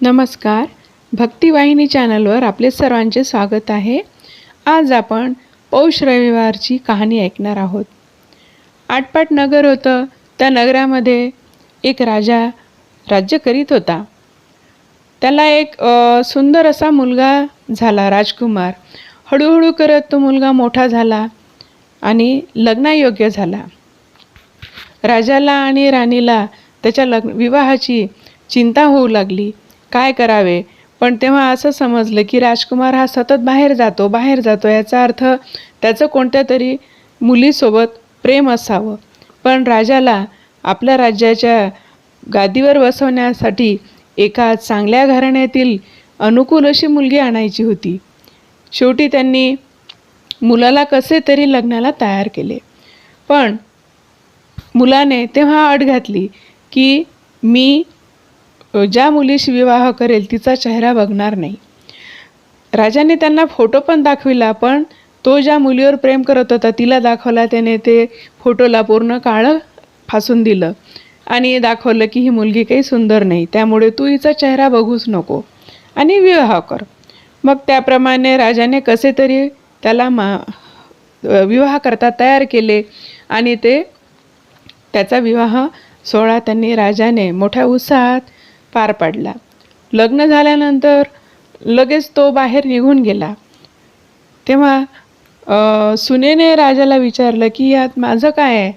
नमस्कार. भक्तिवाहिनी चॅनलवर आपले सर्वांचे स्वागत आहे. आज आपण पौष रविवारची कहाणी ऐकणार आहोत. आटपाट नगर होतं. त्या नगरामध्ये एक राजा राज्य करीत होता. त्याला एक सुंदर असा मुलगा झाला राजकुमार. हळूहळू करत तो मुलगा मोठा झाला आणि लग्नायोग्य झाला. राजाला आणि राणीला त्याच्या लग्न विवाहाची चिंता होऊ लागली. काय करावे? पण तेव्हा असं समजलं की राजकुमार हा सतत बाहेर जातो बाहेर जातो याचा अर्थ त्याचं कोणत्या तरी मुलीसोबत प्रेम असावं. पण राजाला आपल्या राज्याच्या गादीवर बसवण्यासाठी एका चांगल्या घराण्यातील अनुकूल अशी मुलगी आणायची होती. शेवटी त्यांनी मुलाला कसे तरी लग्नाला तयार केले. पण मुलाने तेव्हा अट घातली की मी ज्या मुलीशी विवाह करेल तिचा चेहरा बघणार नाही. राजाने त्यांना फोटो पण दाखविला पण तो ज्या मुलीवर प्रेम करत होता तिला दाखवला त्याने ते फोटोला पूर्ण काळं फासून दिलं. आणि दाखवलं की ही मुलगी काही सुंदर नाही त्यामुळे तू हिचा चेहरा बघूच नको आणि विवाह कर. मग त्याप्रमाणे राजाने कसे तरी त्याला मा विवाह करता तयार केले आणि ते त्याचा विवाह सोहळा त्यांनी राजाने मोठ्या उत्साहात पार पाडला. लग्न झाल्यानंतर लगेच तो बाहेर निघून गेला. तेव्हा सुनेने राजाला विचारलं की यात माझं काय आहे?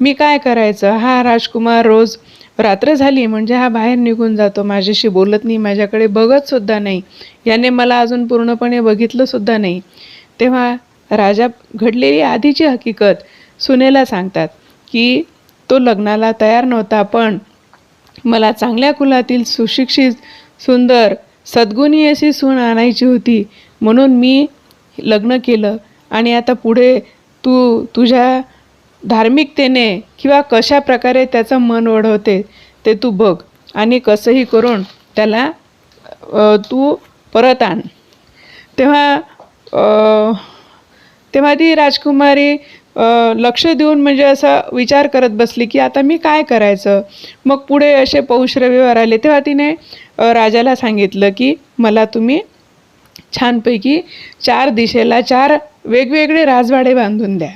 मी काय करायचं? हा राजकुमार रोज रात्र झाली म्हणजे हा बाहेर निघून जातो. माझ्याशी बोलत नाही माझ्याकडे बघतसुद्धा नाही. याने मला अजून पूर्णपणे बघितलंसुद्धा नाही. तेव्हा राजा घडलेली आधीची हकीकत सुनेला सांगतात की तो लग्नाला तयार नव्हता पण मला चांगल्या कुलातील सुशिक्षित सुंदर सद्गुणी अशी सून आणायची होती. म्हणून मी लग्न केलं. आणि आता पुढे तू तुझ्या धार्मिकतेने किंवा कशा प्रकारे त्याचं मन ओढवते ते तू बघ. आणि कसंही करून त्याला तू परत आण. तेव्हा तेव्हा ती राजकुमारी लक्ष देऊन म्हणजे असा विचार करत बसली की आता मी काय करायचं? मग पुढे असे पौष रविवार आले. तेव्हा तिने राजाला सांगितलं की मला तुम्ही छानपैकी चार दिशेला चार वेगवेगळे राजवाडे बांधून द्या.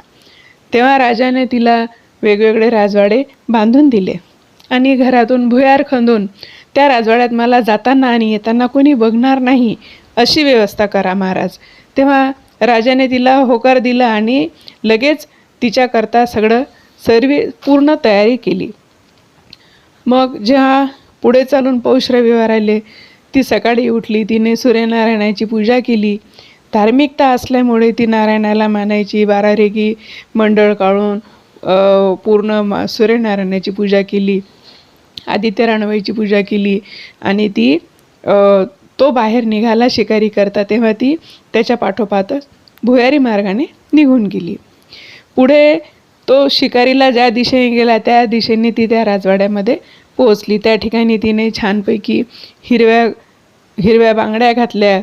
तेव्हा राजाने तिला वेगवेगळे राजवाडे बांधून दिले आणि घरातून भुयार खंदून त्या राजवाड्यात मला जाताना आणि येताना कोणी बघणार नाही अशी व्यवस्था करा महाराज. तेव्हा राजाने तिला होकार दिला आणि लगेच तिच्याकरता सगळं सर्व पूर्ण तयारी केली. मग जेव्हा पुढे चालून पौष रविवार आले ती सकाळी उठली तिने सूर्यनारायणाची पूजा केली. धार्मिकता असल्यामुळे ती नारायणाला मानायची बारा रेगी मंडळ काढून पूर्ण मा सूर्यनारायणाची पूजा केली. आदित्य राणवाईची पूजा केली आणि ती तो बाहेर निघाला शिकारी करता तेव्हा ती त्याच्या पाठोपाठच भुयारी मार्गाने निघून गेली. पुढे तो शिकारीला ज्या दिशेने गेला त्या दिशेने ती त्या राजवाड्यामध्ये पोहोचली. त्या ठिकाणी तिने छानपैकी हिरव्या हिरव्या बांगड्या घातल्या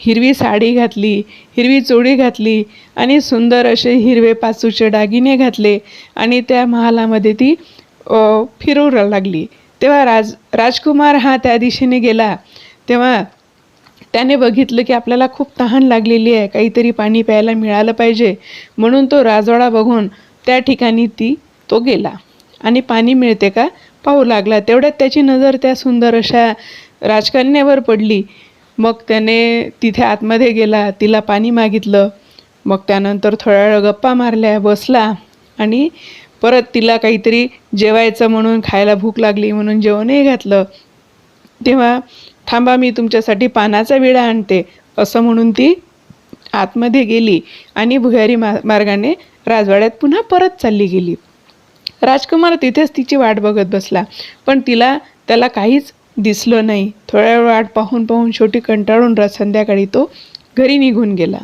हिरवी साडी घातली हिरवी चोळी घातली आणि सुंदर असे हिरवे पाचूचे दागिने घातले आणि त्या महालामध्ये ती फिरू लागली. तेव्हा राज राजकुमार हा त्या दिशेने गेला. तेव्हा त्याने बघितलं की आपल्याला खूप तहान लागलेली आहे. काहीतरी पाणी प्यायला मिळालं पाहिजे. म्हणून तो राजवाडा बघून त्या ठिकाणी ती तो गेला. आणि पाणी मिळते का? पाहू लागला. तेवढ्यात त्याची नजर त्या सुंदर अशा राजकन्यावर पडली. मग त्याने तिथे आतमध्ये गेला. तिला पाणी मागितलं. मग त्यानंतर थोड्या वेळ गप्पा मारल्या बसला आणि परत तिला काहीतरी जेवायचं म्हणून खायला भूक लागली म्हणून जेवणही घातलं. तेव्हा थांबा मी तुमच्यासाठी पानाचा विडा आणते. असं म्हणून ती आतमध्ये गेली आणि भुयारी मा मार्गाने राजवाड्यात पुन्हा परत चालली गेली. राजकुमार तिथेच तिची वाट बघत बसला पण तिला त्याला काहीच दिसलं नाही. थोड्या वेळ वाट पाहून पाहून शेवटी कंटाळून र संध्याकाळी तो घरी निघून गेला.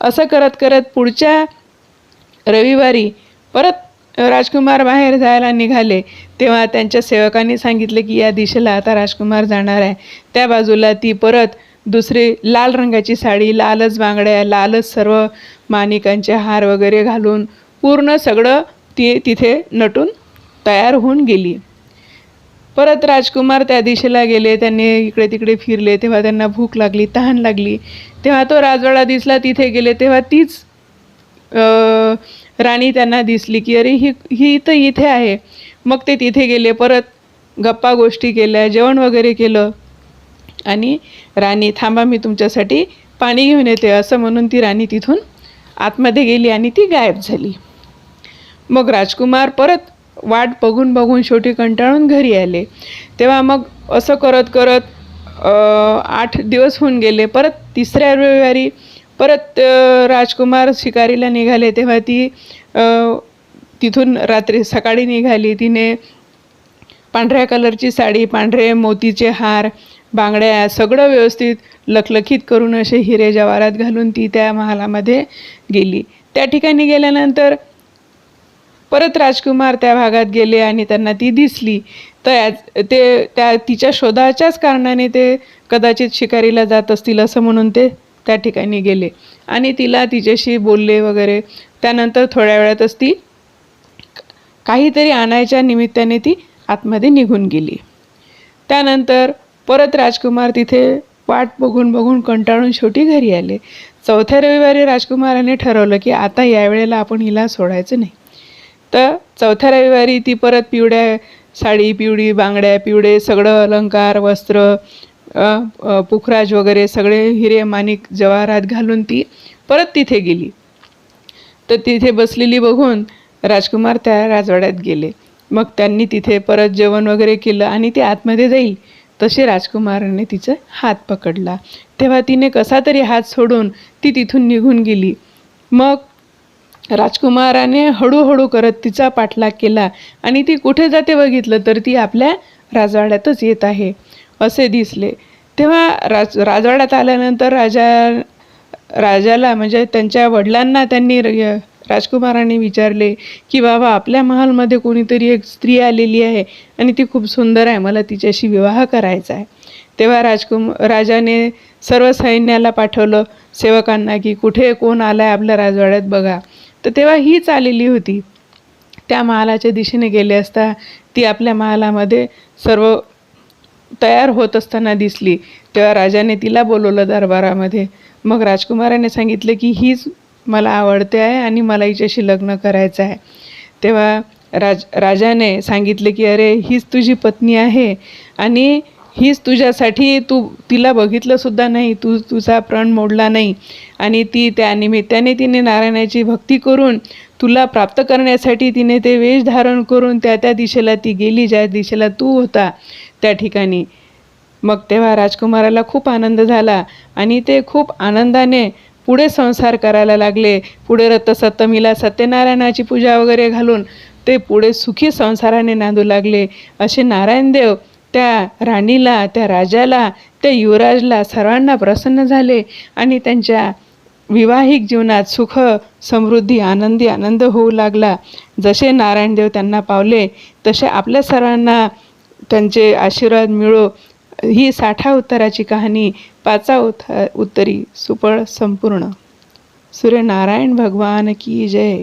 असं करत करत पुढच्या रविवारी परत राजकुमार बाहेर जायला निघाले. तेव्हा त्यांच्या सेवकांनी सांगितले की या दिशेला आता राजकुमार जाणार आहे. त्या बाजूला ती परत दुसरी लाल रंगाची साडी लालच बांगड्या लालच सर्व माणिकांचे हार वगैरे घालून पूर्ण सगळं ती तिथे नटून तयार होऊन गेली. परत राजकुमार त्या दिशेला गेले. त्यांनी इकडे तिकडे फिरले. तेव्हा त्यांना भूक लागली तहान लागली. तेव्हा तो राजवाडा दिसला तिथे गेले. तेव्हा तीच राणी त्यांना दिसली की अरे ही ही तर इथे आहे. मग ते तिथे गेले परत गप्पा गोष्टी केल्या जेवण वगैरे केलं. आणि राणी थांबा मी तुमच्यासाठी पाणी घेऊन येते असं म्हणून ती राणी तिथून आतमध्ये गेली आणि ती गायब झाली. मग राजकुमार परत वाट बघून बघून शेवटी कंटाळून घरी आले. तेव्हा मग असं करत करत आठ दिवस होऊन गेले. परत तिसऱ्या रविवारी परत राजकुमार शिकारीला निघाले तेव्हा ती तिथून रात्री सकाळी निघाली. तिने पांढऱ्या कलरची साडी पांढरे मोतीचे हार बांगड्या सगळं व्यवस्थित लखलखीत करून असे हिरे जवारात घालून ती त्या महालामध्ये गेली. त्या ठिकाणी गेल्यानंतर परत राजकुमार त्या भागात गेले आणि त्यांना ती दिसली. तर याच- ते त्या तिच्या शोधाच्याच कारणाने ते कदाचित शिकारीला जात असतील असं म्हणून ते त्या ठिकाणी गेले. आणि तिला तिच्याशी बोलले वगैरे. त्यानंतर थोड्या वेळातच ती काहीतरी आणायच्या निमित्ताने ती आतमध्ये निघून गेली. त्यानंतर परत राजकुमार तिथे वाट बघून बघून कंटाळून शेवटी घरी आले. चौथ्या रविवारी राजकुमाराने ठरवलं की आता यावेळेला आपण हिला सोडायचं नाही. तर चौथ्या रविवारी ती परत पिवड्या साडी पिवळी बांगड्या पिवळे सगळं अलंकार वस्त्र पुखराज वगैरे सगळे हिरे माणिक जवाहरात घालून ती परत तिथे गेली. तर तिथे बसलेली बघून राजकुमार त्या राजवाड्यात गेले. मग त्यांनी तिथे परत जेवण वगैरे केलं आणि ती आतमध्ये जाईल. तसे राजकुमाराने तिचा हात पकडला. तेव्हा तिने कसा तरी हात सोडून ती तिथून निघून गेली. मग राजकुमाराने हळूहळू करत तिचा पाठलाग केला आणि ती कुठे जाते बघितलं तर ती आपल्या राजवाड्यातच येत आहे. असे दिसले. तेव्हा राज राजवाड्यात आल्यानंतर राजा राजाला म्हणजे त्यांच्या वडिलांना त्यांनी र- राजकुमाराने विचारले की बाबा आपल्या महालमध्ये कोणीतरी एक स्त्री आलेली आहे आणि ती खूप सुंदर आहे. मला तिच्याशी विवाह करायचा आहे. तेव्हा राजकुम राजाने सर्व सैन्याला पाठवलं सेवकांना की कुठे कोण आला आहे आपल्या राजवाड्यात बघा. तर तेव्हा हीच आलेली होती. त्या महालाच्या दिशेने गेले असता ती आपल्या महालामध्ये सर्व तयार होत असताना दिसली. तेव्हा राजाने तिला बोलवलं दरबारामध्ये. मग राजकुमाराने सांगितलं की हीच मला आवडते आहे आणि मला हिच्याशी लग्न करायचं आहे. तेव्हा राज राजाने सांगितले की अरे हीच तुझी पत्नी आहे आणि हीच तुझ्यासाठी तू तिला बघितलंसुद्धा नाही. तू तुझा प्रण मोडला नाही आणि ती त्या निमित्ताने तिने नारायणाची भक्ती करून तुला प्राप्त करण्यासाठी तिने ते वेश धारण करून त्या त्या दिशेला ती गेली. ज्या दिशेला तू होता त्या ठिकाणी. मग तेव्हा राजकुमाराला खूप आनंद झाला आणि ते खूप आनंदाने पुढे संसार करायला लागले. पुढे रथसप्तमीला सत्यनारायणाची पूजा वगैरे घालून ते पुढे सुखी संसाराने नांदू लागले. असे नारायणदेव त्या राणीला त्या राजाला त्या युवराजला सर्वांना प्रसन्न झाले आणि त्यांच्या विवाहिक जीवनात सुख समृद्धी आनंदी आनंद होऊ लागला. जसे नारायणदेव त्यांना पावले तसे आपल्या सर्वांना त्यांचे आशीर्वाद मिळो. ही साठा उत्तराची कहाणी पाचा उत उत्तरी सुपळ संपूर्ण. सूर्यनारायण भगवान की जय.